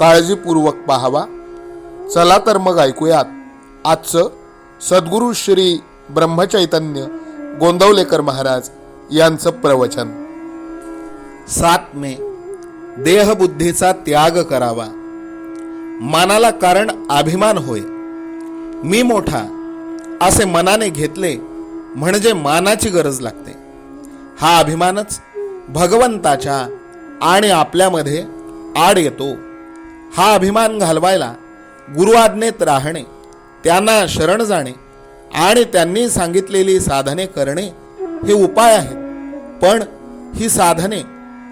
काळजीपूर्वक पाहावा. चला तर मग ऐकूयात. आजचं सद्गुरू श्री ब्रह्मचैतन्य गोंदवलेकर महाराज यांचं प्रवचन. सात मे देहबुद्धीचा त्याग करावा. मानाला कारण अभिमान होय. मी मोठा असे मनाने घेतले म्हणजे मानाची गरज लागते. हा अभिमानच भगवंताच्या आणि आपल्यामध्ये आड येतो. हा अभिमान घालवायला गुरुआज्ञेत राहणे त्यांना शरण जाणे आणि त्यांनी सांगितलेली साधने करणे हे उपाय आहेत. पण ही साधने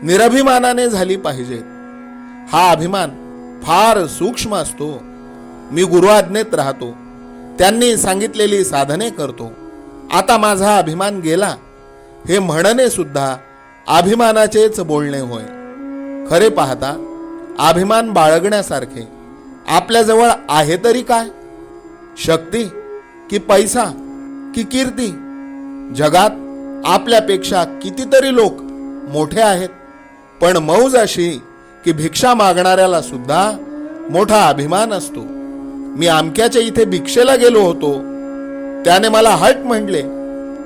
निरभिमानाने झाली पाहिजेत. हा अभिमान फार सूक्ष्म असतो. मी गुरुआज्ञेत राहतो. त्यांनी सांगितलेली साधने करतो. आता माझा अभिमान गेला हे म्हणणे सुद्धा अभिमानाचेच बोलणे होय. खरे पाहता अभिमान बाळगण्यासारखे. आपल्याजवळ आहे तरी काय? शक्ती की पैसा की कीर्ती? जगात आपल्यापेक्षा कितीतरी लोक मोठे आहेत. पण मौज अशी की भिक्षा मागणाऱ्याला सुद्धा मोठा अभिमान असतो. मी आमक्याच्या इथे भिक्षेला गेलो होतो. त्याने मला हट म्हणले.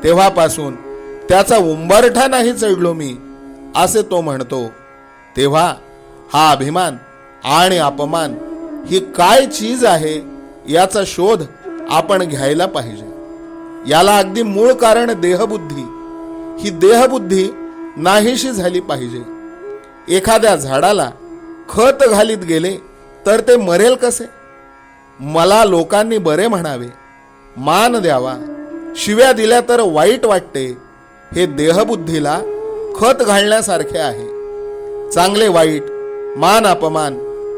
तेव्हापासून त्याचा उंबरठा नाही चढलो मी असे तो म्हणतो. तेव्हा हा अभिमान आणि अपमान ही काय चीज आहे याचा शोध आपण घ्यायला पाहिजे. याला अगदी मूळ कारण देहबुद्धी. ही देहबुद्धी नाहीशी झाली पाहिजे. एखाद्या झाडाला खत घालीत गेले तर ते मरेल कसे? मला लोकांनी बरे म्हणावे. मान द्यावा. शिव्या दिल्या तर वाईट वाटते. हे देहबुद्धीला खत घालण्यासारखे आहे. चांगले वाईट मान अपमान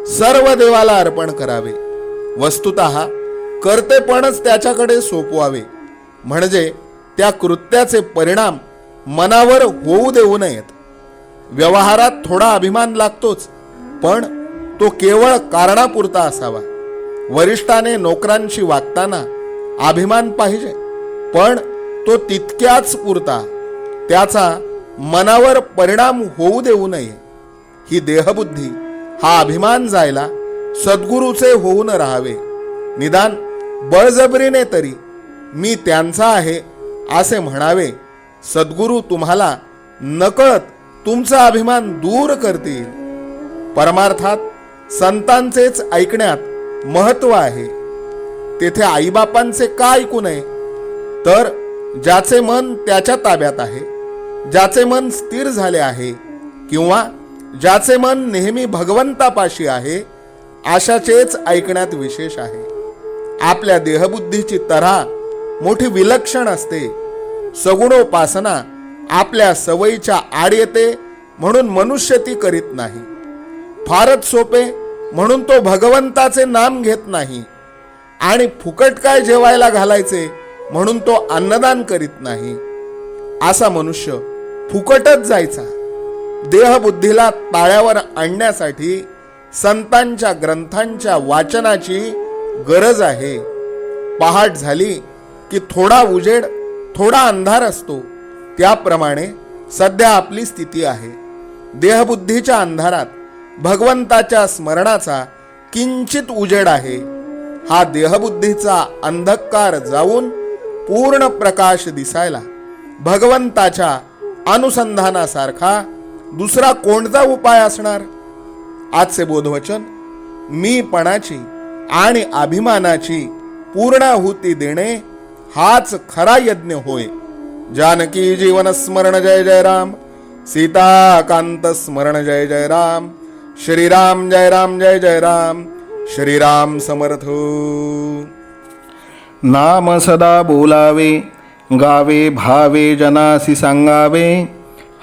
सर्व देवाला अर्पण करावे. वस्तुत कर्तेपणच त्याच्याकडे सोपवावे. म्हणजे त्या कृत्याचे परिणाम मनावर होऊ देऊ नयेत. व्यवहारात थोडा अभिमान लागतोच पण तो केवळ कारणापुरता असावा. वरिष्ठाने नोकरांशी वागताना अभिमान पाहिजे पण तो तितक्याच पुरता. त्याचा मनावर परिणाम होऊ देऊ नये. ही देहबुद्धी हा अभिमान जायला सद्गुरूचे होऊन राहावे. निदान बळजबरीने तरी मी त्यांचा आहे असे म्हणावे. सद्गुरू तुम्हाला नकळत तुमचा अभिमान दूर करतील. परमार्थात संतांचेच ऐकण्यात महत्त्व आहे. तेथे आईबापांचे का ऐकू नये? तर ज्याचे मन त्याच्या ताब्यात आहे ज्याचे मन स्थिर झाले आहे किंवा ज्याचे मन नेहमी भगवंतापाशी आहे अशाचेच ऐकण्यात विशेष आहे. आपल्या देहबुद्धीची तऱ्हा मोठी विलक्षण असते. सगुणोपासना आपल्या सवयीच्या आड येते म्हणून मनुष्य ती करीत नाही. फारच सोपे म्हणून तो भगवंताचे नाम घेत नाही. आणि फुकट काय जेवायला घालायचे म्हणून तो अन्नदान करीत नाही. असा मनुष्य फुकटच जायचा. देहबुद्धीला ताळ्यावर आणण्यासाठी संतांच्या ग्रंथांच्या वाचनाची गरज आहे. पहाट झाली की थोडा उजेड थोडा अंधार असतो. त्याप्रमाणे सध्या आपली स्थिती आहे. देहबुद्धीच्या अंधारात भगवंताच्या स्मरणाचा किंचित उजेड आहे. हा देहबुद्धीचा अंधकार जाऊन पूर्ण प्रकाश दिसायला भगवंताच्या अनुसंधानासारखा दुसरा कोणता उपाय असणार? आजचे बोधवचन मीपणाची आणि अभिमानाची पूर्णाहुती देणे हाच खरा यज्ञ होय. जानकी जीवन स्मरण जय जय राम. सीताकांत स्मरण जय जय राम. श्रीराम जय राम जय जय राम. श्रीराम समर्थ. नाम सदा बोलावे गावे भावे जनासी सांगावे